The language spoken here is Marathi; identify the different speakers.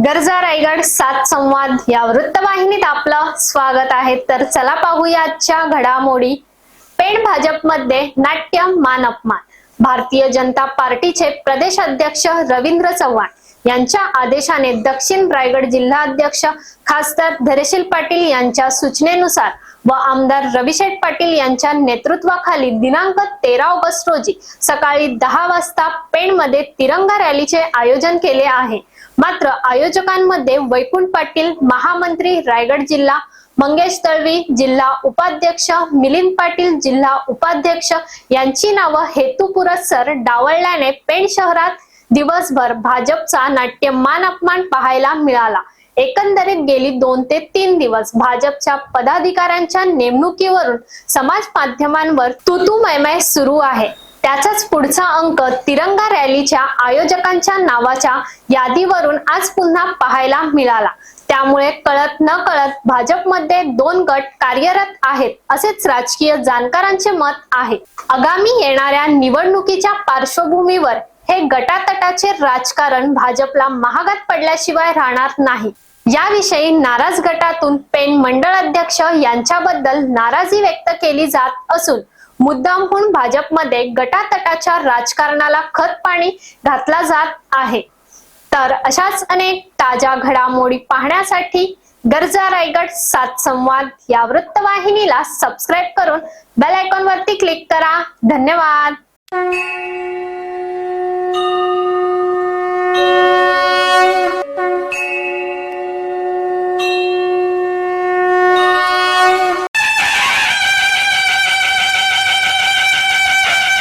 Speaker 1: गरजा रायगड सात संवाद या वृत्तवाहिनीत आपलं स्वागत आहे. तर चला पाहूया आजच्या घडामोडी. पेण भाजपमध्ये नाट्य मान अपमान. भारतीय जनता पार्टीचे प्रदेश अध्यक्ष रवींद्र चव्हाण यांच्या आदेशाने दक्षिण रायगड जिल्हाध्यक्ष खासदार धरेशील पाटील यांच्या सूचनेनुसार व आमदार रविशेठ पाटील यांच्या नेतृत्वाखाली दिनांक तेरा ऑगस्ट रोजी सकाळी दहा वाजता पेणमध्ये तिरंगा रॅलीचे आयोजन केले आहे. मात्र आयोजकांमध्ये वैकुंठ पाटील महामंत्री रायगड जिल्हा मंगेश तळवी जिल्हा उपाध्यक्ष मिलिंद पाटील जिल्हा उपाध्यक्ष यांची नावं हेतुपुरस्सर डावळल्याने पेण शहरात दिवसभर भाजपचा नाट्यमान अपमान पाहायला मिळाला. एकंदरीत गेली दोन ते तीन दिवस भाजपच्या पदाधिकाऱ्यांच्या नेमणुकीवरून समाज माध्यमांवर तुतू मैमय सुरू आहे. त्याचाच पुढचा अंक तिरंगा रॅलीच्या आयोजकांच्या नावाच्या यादीवरून आज पुन्हा पाहायला मिळाला. त्यामुळे कळत न कळत भाजपमध्ये दोन गट कार्यरत आहेत असेच राजकीय जाणकारांचे मत आहे. आगामी येणाऱ्या निवडणुकीच्या पार्श्वभूमीवर हे गटातटाचे राजकारण भाजपला महागात पडल्याशिवाय राहणार नाही. याविषयी नाराज गटातून पेन मंडळ अध्यक्ष यांच्याबद्दल नाराजी व्यक्त केली जात असून मुद्दामहून भाजपमध्ये गटातटाच्या राजकारणाला खत पाणी घातला जात आहे. तर अशाच अनेक ताज्या घडामोडी पाहण्यासाठी गरजा रायगड सात संवाद या वृत्तवाहिनीला सबस्क्राईब करून बेल आयकॉन वरती क्लिक करा. धन्यवाद.